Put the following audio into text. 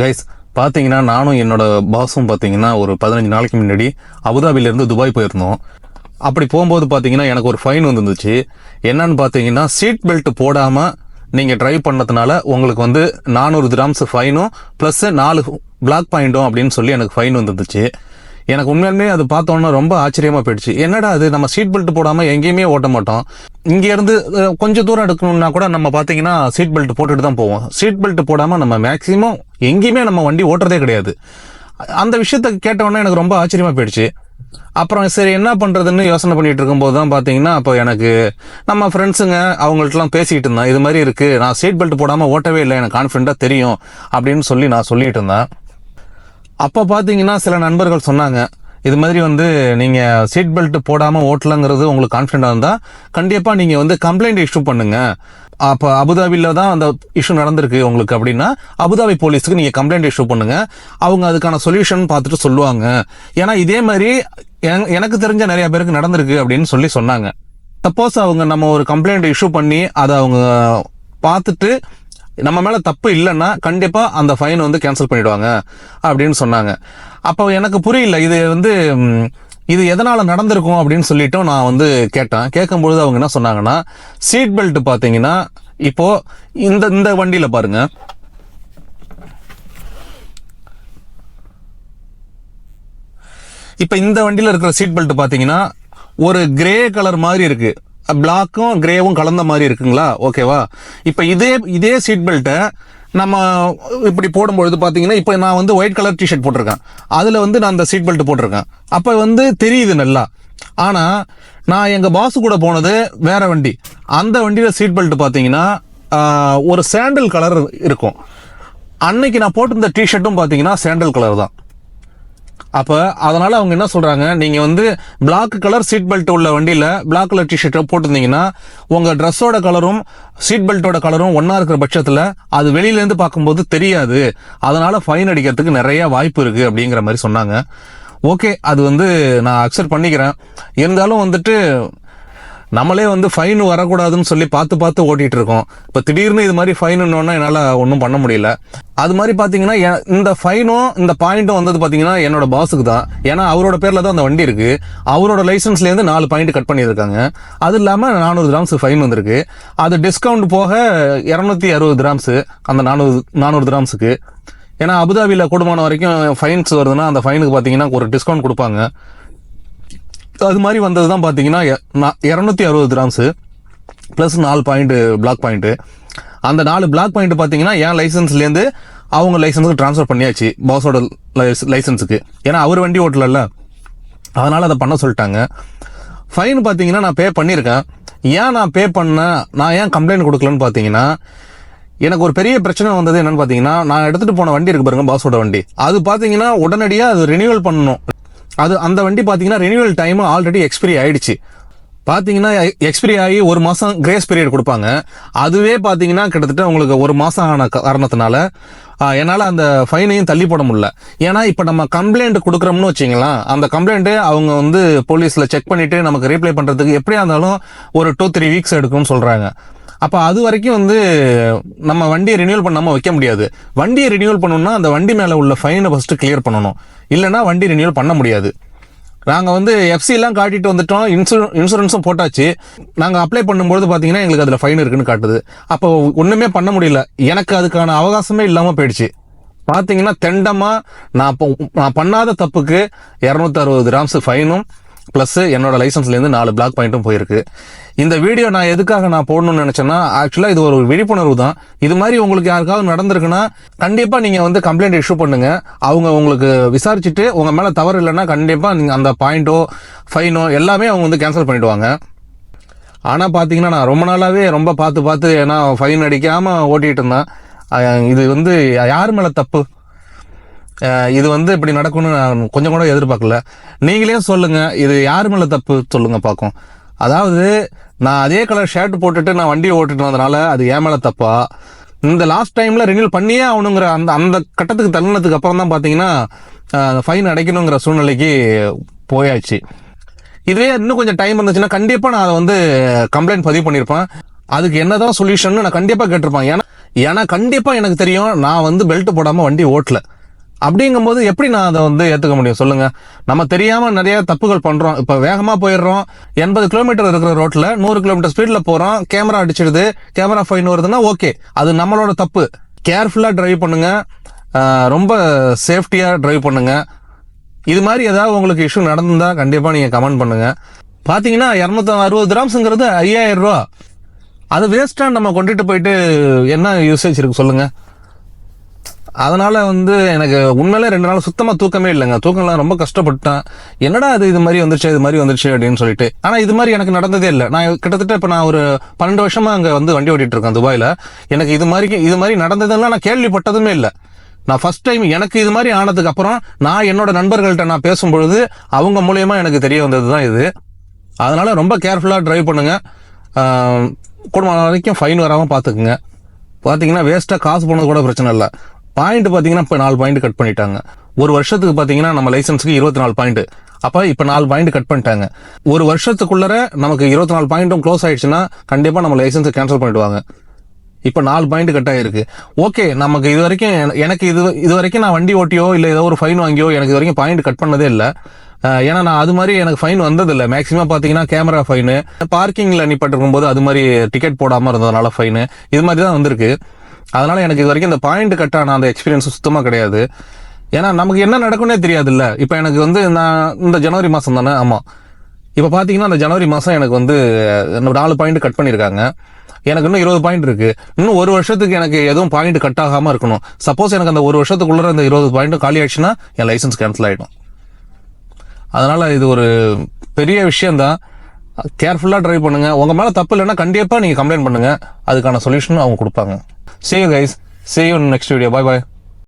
Guys பார்த்தீங்கன்னா நானும் என்னோட பாஸும் பார்த்தீங்கன்னா ஒரு பதினஞ்சு நாளைக்கு முன்னாடி அபுதாபிலேருந்து துபாய் போயிருந்தோம். அப்படி போகும்போது பார்த்தீங்கன்னா எனக்கு ஒரு ஃபைன் வந்துருந்துச்சு. என்னன்னு பார்த்தீங்கன்னா சீட் பெல்ட் போடாமல் நீங்கள் டிரைவ் பண்ணதுனால உங்களுக்கு வந்து நானூறு கிராம்ஸ் ஃபைனும் ப்ளஸ் நாலு பிளாக் பாயிண்ட்டும் அப்படின்னு சொல்லி எனக்கு ஃபைன் வந்துருந்துச்சு. எனக்கு உண்மையாலுமே அது பார்த்தோன்னா ரொம்ப ஆச்சரியமா போயிடுச்சு. என்னடா அது? நம்ம சீட் பெல்ட் போடாம எங்கேயுமே ஓட்ட மாட்டோம். இங்க இருந்து கொஞ்சம் தூரம் எடுக்கணும்னா கூட நம்ம பாத்தீங்கன்னா சீட் பெல்ட் போட்டுட்டு தான் போவோம். சீட் பெல்ட் போடாம நம்ம மேக்சிமம் எங்கேயுமே நம்ம வண்டி ஓட்டுறதே கிடையாது. அந்த விஷயத்த கேட்டவொடனே எனக்கு ரொம்ப ஆச்சரியமா போயிடுச்சு. அப்புறம் சரி என்ன பண்ணுறதுன்னு யோசனை பண்ணிட்டு இருக்கும்போது தான் பார்த்தீங்கன்னா அப்போ எனக்கு நம்ம ஃப்ரெண்ட்ஸுங்க அவங்கள்ட்டலாம் பேசிக்கிட்டு இருந்தேன். இது மாதிரி இருக்குது நான் சீட் பெல்ட் போடாமல் ஓட்டவே இல்லை. எனக்கு கான்ஃபிடண்ட்டாக தெரியும் அப்படின்னு சொல்லி நான் சொல்லிட்டு இருந்தேன். அப்போ பார்த்தீங்கன்னா சில நண்பர்கள் சொன்னாங்க இது மாதிரி வந்து நீங்கள் சீட் பெல்ட் போடாமல் ஓட்டலங்கிறது உங்களுக்கு கான்ஃபிடண்டாக இருந்தால் கண்டிப்பாக நீங்கள் வந்து கம்ப்ளைண்ட் இஷ்யூ பண்ணுங்க. அப்போ அபுதாபியில் தான் அந்த இஷ்யூ நடந்திருக்கு உங்களுக்கு அப்படின்னா அபுதாபி போலீஸுக்கு நீங்கள் கம்ப்ளைண்ட் இஷ்யூ பண்ணுங்க. அவங்க அதுக்கான சொல்யூஷன் பார்த்துட்டு சொல்லுவாங்க. ஏன்னா இதே மாதிரி எனக்கு தெரிஞ்ச நிறைய பேருக்கு நடந்திருக்கு அப்படின்னு சொல்லி சொன்னாங்க. சப்போஸ் அவங்க நம்ம ஒரு கம்ப்ளைண்ட் இஷ்யூ பண்ணி அதை அவங்க பார்த்துட்டு நம்ம மேலே தப்பு இல்லைன்னா கண்டிப்பாக அந்த ஃபைன் வந்து கேன்சல் பண்ணிடுவாங்க அப்படின்னு சொன்னாங்க. அப்போ எனக்கு புரியல இது வந்து இது எதனால் நடந்திருக்கும் அப்படின்னு சொல்லிட்டும் நான் வந்து கேட்டேன். கேட்கும்பொழுது அவங்க என்ன சொன்னாங்கன்னா சீட் பெல்ட் பார்த்தீங்கன்னா இப்போ இந்த இந்த வண்டியில் பாருங்க. இப்போ இந்த வண்டியில் இருக்கிற சீட் பெல்ட் பார்த்தீங்கன்னா ஒரு கிரே கலர் மாதிரி இருக்குது பிளாக்கும் கிரேவும் கலந்த மாதிரி இருக்குங்களா? ஓகேவா இப்போ இதே இதே சீட் பெல்ட்டை நம்ம இப்படி போடும்பொழுது பார்த்தீங்கன்னா இப்போ நான் வந்து ஒயிட் கலர் டிஷர்ட் போட்டிருக்கேன். அதில் வந்து நான் அந்த சீட் பெல்ட் போட்டிருக்கேன். அப்போ வந்து தெரியுது நல்லா. ஆனால் நான் எங்கள் பாஸு கூட போனது வேற வண்டி. அந்த வண்டியில் சீட் பெல்ட் பார்த்தீங்கன்னா ஒரு சாண்டல் கலர் இருக்கும். அன்னைக்கு நான் போட்டிருந்த டிஷர்ட்டும் பார்த்தீங்கன்னா சாண்டல் கலர் தான். அப்போ அதனால் அவங்க என்ன சொல்கிறாங்க நீங்கள் வந்து பிளாக் கலர் சீட் பெல்ட் உள்ள வண்டியில் பிளாக் கலர் டிஷர்ட்டை போட்டிருந்தீங்கன்னா உங்கள் ட்ரெஸ்ஸோட கலரும் சீட் பெல்ட்டோட கலரும் ஒன்றா இருக்கிற பட்சத்தில் அது வெளியிலேருந்து பார்க்கும்போது தெரியாது. அதனால் ஃபைன் அடிக்கிறதுக்கு நிறைய வாய்ப்பு இருக்குது அப்படிங்கிற மாதிரி சொன்னாங்க. ஓகே அது வந்து நான் அக்செப்ட் பண்ணிக்கிறேன். இருந்தாலும் வந்துட்டு நம்மளே வந்து ஃபைன் வரக்கூடாதுன்னு சொல்லி பார்த்து பார்த்து ஓட்டிட்டு இருக்கோம் இப்போ திடீர்னு இது மாதிரி ஃபைனுன்னொன்னா என்னால் ஒன்றும் பண்ண முடியல. அது மாதிரி பார்த்தீங்கன்னா இந்த ஃபைனும் இந்த பாயிண்ட்டும் வந்தது பார்த்தீங்கன்னா என்னோட பாஸுக்கு தான். ஏன்னா அவரோட பேரில் தான் அந்த வண்டி இருக்கு. அவரோட லைசன்ஸ்லேருந்து நாலு பாயிண்ட் கட் பண்ணியிருக்காங்க. அது இல்லாமல் நானூறு கிராம்ஸ் ஃபைன் வந்திருக்கு. அது டிஸ்கவுண்ட் போக இரநூத்தி அறுபது கிராம்ஸு அந்த நானூறு நானூறு கிராம்ஸுக்கு ஏன்னா அபுதாபியில் கூடுமான வரைக்கும் ஃபைன்ஸ் வருதுன்னா அந்த ஃபைனுக்கு பார்த்தீங்கன்னா ஒரு டிஸ்கவுண்ட் கொடுப்பாங்க. அது மாதிரி வந்தது தான் பார்த்தீங்கன்னா இரநூத்தி அறுபது கிராம்ஸு ப்ளஸ் நாலு பாயிண்ட் பிளாக் பாயிண்ட்டு அந்த நாலு பிளாக் பாயிண்ட் பார்த்தீங்கன்னா என் லைசன்ஸ்லேருந்து அவங்க லைசன்ஸுக்கு ட்ரான்ஸ்ஃபர் பண்ணியாச்சு பாஸோட லைசன்ஸுக்கு ஏன்னா அவர் வண்டி ஓட்டலல்ல. அதனால் அதை பண்ண சொல்லிட்டாங்க. ஃபைன் பார்த்தீங்கன்னா நான் பே பண்ணியிருக்கேன். ஏன் நான் பே பண்ணேன் நான் ஏன் கம்ப்ளைண்ட் கொடுக்கலன்னு பார்த்தீங்கன்னா எனக்கு ஒரு பெரிய பிரச்சனை வந்தது என்னன்னு பார்த்தீங்கன்னா நான் எடுத்துகிட்டு போன வண்டி இருக்கு பாருங்க பாஸோட வண்டி. அது பார்த்தீங்கன்னா உடனடியாக அது ரினியூவல் பண்ணணும். அது அந்த வண்டி பார்த்தீங்கன்னா ரெனியூவல் டைம் ஆல்ரெடி எக்ஸ்பிரி ஆயிடுச்சு. பார்த்தீங்கன்னா எக்ஸ்பிரி ஆகி ஒரு மாதம் கிரேஸ் பீரியட் கொடுப்பாங்க. அதுவே பார்த்தீங்கன்னா கிட்டத்தட்ட உங்களுக்கு ஒரு மாதம் ஆன காரணத்தினால என்னால் அந்த ஃபைனையும் தள்ளி போட முடியல. ஏன்னா இப்போ நம்ம கம்ப்ளைண்ட் கொடுக்குறோம்னு வச்சிங்களேன் அந்த கம்ப்ளைண்ட்டு அவங்க வந்து போலீஸில் செக் பண்ணிவிட்டு நமக்கு ரீப்ளை பண்ணுறதுக்கு எப்படியா இருந்தாலும் ஒரு டூ த்ரீ வீக்ஸ் எடுக்கும்னு சொல்கிறாங்க அப்போ அது வரைக்கும் வந்து நம்ம வண்டியை ரினியூவல் பண்ணாமல் வைக்க முடியாது. வண்டியை ரினியூவல் பண்ணணும்னா அந்த வண்டி மேலே உள்ள ஃபைனை ஃபஸ்ட்டு கிளியர் பண்ணணும். இல்லைன்னா வண்டி ரினியூவல் பண்ண முடியாது. நாங்கள் வந்து எஃப்சிலாம் காட்டிட்டு வந்துட்டோம். இன்சூர இன்சூரன்ஸும் போட்டாச்சு. நாங்கள் அப்ளை பண்ணும்போது பார்த்தீங்கன்னா எங்களுக்கு அதில் ஃபைன் இருக்குன்னு காட்டுது. அப்போ ஒன்றுமே பண்ண முடியல. எனக்கு அதுக்கான அவகாசமே இல்லாமல் போயிடுச்சு. பார்த்தீங்கன்னா தெண்டமாக நான் இப்போ- நான் பண்ணாத தப்புக்கு இரநூத்தி அறுபது கிராம்ஸ் ஃபைனும் ப்ளஸ் என்னோட லைசன்ஸ்லேருந்து நாலு பிளாக் பாயிண்ட்டும் போயிருக்கு. இந்த வீடியோ நான் எதுக்காக நான் போடணும்னு நினச்சேன்னா ஆக்சுவலாக இது ஒரு விழிப்புணர்வு தான். இது மாதிரி உங்களுக்கு யாருக்காவது நடந்திருக்குன்னா கண்டிப்பாக நீங்கள் வந்து கம்ப்ளைண்ட் இஷ்யூ பண்ணுங்கள் அவங்க உங்களுக்கு விசாரிச்சுட்டு உங்கள் மேலே தவறு இல்லைன்னா கண்டிப்பாக நீங்கள் அந்த பாயிண்ட்டோ ஃபைனோ எல்லாமே அவங்க வந்து கேன்சல் பண்ணிவிடுவாங்க ஆனால் பார்த்தீங்கன்னா நான் ரொம்ப நாளாகவே ரொம்ப பார்த்து பார்த்து ஏன்னா ஃபைன் அடிக்காமல் ஓட்டிகிட்டு இருந்தேன். இது வந்து யார் மேலே தப்பு? இது வந்து இப்படி நடக்கும்னு நான் கொஞ்சம் கூட எதிர்பார்க்கல. நீங்களே சொல்லுங்க இது யார் மேல தப்பு சொல்லுங்க பார்க்கும் அதாவது நான் அதே கலர் ஷர்ட் போட்டுட்டு நான் வண்டியை ஓட்டிட்டு வந்தனால அது ஏன் மேலே தப்பா? இந்த லாஸ்ட் டைம்ல ரினியூல் பண்ணியே ஆகணுங்கிற அந்த அந்த கட்டத்துக்கு தள்ளினதுக்கு அப்புறம் தான் பார்த்தீங்கன்னா ஃபைன் அடைக்கணுங்கிற சூழ்நிலைக்கு போயாச்சு. இதுவே இன்னும் கொஞ்சம் டைம் இருந்துச்சுன்னா கண்டிப்பாக நான் அதை வந்து கம்ப்ளைண்ட் பதிவு பண்ணியிருப்பேன் அதுக்கு என்னதான் சொல்யூஷன் நான் கண்டிப்பாக கேட்டிருப்பேன். ஏன்னா ஏன்னா கண்டிப்பாக எனக்கு தெரியும் நான் வந்து பெல்ட் போடாமல் வண்டி ஓட்டலை. அப்படிங்கும்போது எப்படி நான் அதை வந்து ஏற்றுக்க முடியும்? சொல்லுங்க. நம்ம தெரியாம நிறைய தப்புகள் பண்றோம். இப்போ வேகமா போயிடுறோம். எண்பது கிலோமீட்டர் இருக்கிற ரோட்ல நூறு கிலோமீட்டர் ஸ்பீட்ல போறோம். கேமரா அடிச்சிடுது. கேமரா ஃபைன் வருதுன்னா ஓகே அது நம்மளோட தப்பு. கேர்ஃபுல்லாக டிரைவ் பண்ணுங்க. ரொம்ப சேஃப்டியாக டிரைவ் பண்ணுங்க. இது மாதிரி ஏதாவது உங்களுக்கு இஷ்யூ நடந்திருந்தா கண்டிப்பாக நீங்கள் கமெண்ட் பண்ணுங்க. பார்த்தீங்கன்னா இரநூத்தி அறுபது கிராம்ஸுங்கிறது ஐயாயிரம் ரூபா. அது வேஸ்ட்டாக நம்ம கொண்டுட்டு போயிட்டு என்ன யூசேஜ் இருக்கு சொல்லுங்கள் அதனால் வந்து எனக்கு உண்மையிலே ரெண்டு நாள் சுத்தமாக தூக்கமே இல்லைங்க. தூக்கம்லாம் ரொம்ப கஷ்டப்பட்டேன் என்னடா அது இது மாதிரி வந்துருச்சு இது மாதிரி வந்துருச்சு அப்படின்னு சொல்லிட்டு. ஆனால் இது மாதிரி எனக்கு நடந்ததே இல்லை. நான் கிட்டத்தட்ட இப்போ நான் ஒரு பன்னெண்டு வருஷமாக அங்கே வந்து வண்டி ஓட்டிகிட்டு இருக்கேன் துபாயில். எனக்கு இது மாதிரி இது மாதிரி நடந்ததெல்லாம் நான் கேள்விப்பட்டதுமே இல்லை. நான் ஃபர்ஸ்ட் டைம் எனக்கு இது மாதிரி ஆனதுக்கு அப்புறம் நான் என்னோட நண்பர்கள்ட்ட நான் பேசும்பொழுது அவங்க மூலயமா எனக்கு தெரிய வந்தது தான் இது. அதனால ரொம்ப கேர்ஃபுல்லாக டிரைவ் பண்ணுங்க. ஆஹ் குடும்பம் வரைக்கும் ஃபைன் வராமல் பார்த்துக்குங்க பார்த்தீங்கன்னா வேஸ்ட்டாக காசு போனது கூட பிரச்சனை இல்லை. பாயிண்ட் பார்த்தீங்கன்னா இப்போ நாலு பாயிண்ட் கட் பண்ணிட்டாங்க. ஒரு வருஷத்துக்கு பார்த்தீங்கன்னா நம்ம லைசன்ஸுக்கு இருபத்தி நாலு பாயிண்ட் அப்போ இப்போ நாலு பாயிண்ட் கட் பண்ணிட்டாங்க. ஒரு வருஷத்துக்குள்ளே நமக்கு இருபத்தி நாலு பாயிண்ட்டும் க்ளோஸ் ஆயிடுச்சுன்னா கண்டிப்பாக நம்ம லைசன்ஸை கேன்சல் பண்ணிடுவாங்க. இப்போ நாலு பாயிண்ட் கட் ஆகிருக்கு ஓகே நமக்கு இது வரைக்கும் எனக்கு இது இது வரைக்கும் நான் வண்டி ஓட்டியோ இல்லை ஏதோ ஒரு ஃபைன் வாங்கியோ எனக்கு இது வரைக்கும் பாயிண்ட் கட் பண்ணதே இல்லை. ஏன்னா நான் அது மாதிரி எனக்கு ஃபைன் வந்ததில்லை. மேக்ஸிமம் பார்த்தீங்கன்னா கேமரா ஃபைனு பார்க்கிங்கில் நிப்பாட்டிருக்கும் போது அது மாதிரி டிக்கெட் போடாமல் இருந்ததுனால ஃபைனு இது மாதிரி தான் வந்திருக்கு. அதனால எனக்கு இது வரைக்கும் இந்த பாயிண்ட் கட் ஆன அந்த எக்ஸ்பீரியன்ஸ் சுத்தமாக கிடையாது. ஏன்னா நமக்கு என்ன நடக்கும்னே தெரியாதுல்ல. இப்போ எனக்கு வந்து நான் இந்த ஜனவரி மாதம் தானே ஆமாம் இப்போ பார்த்தீங்கன்னா அந்த ஜனவரி மாதம் எனக்கு வந்து நாலு பாயிண்ட் கட் பண்ணியிருக்காங்க எனக்கு இன்னும் இருபது பாயிண்ட் இருக்கு. இன்னும் ஒரு வருஷத்துக்கு எனக்கு எதுவும் பாயிண்ட் கட் ஆகாம இருக்கணும். சப்போஸ் எனக்கு அந்த ஒரு வருஷத்துக்குள்ள அந்த இருபது பாயிண்ட் காலி ஆயிடுச்சுன்னா என் லைசன்ஸ் கேன்சல் ஆயிடும். அதனால இது ஒரு பெரிய விஷயம்தான் கேர்ஃபுல்லாக ட்ரைவ் பண்ணுங்க. உங்க மேல தப்பு இல்லைன்னா கண்டிப்பாக நீங்க கம்ப்ளைண்ட் பண்ணுங்க. அதுக்கான சொல்யூஷன் அவங்க கொடுப்பாங்க. See you guys. See you in the next video. Bye bye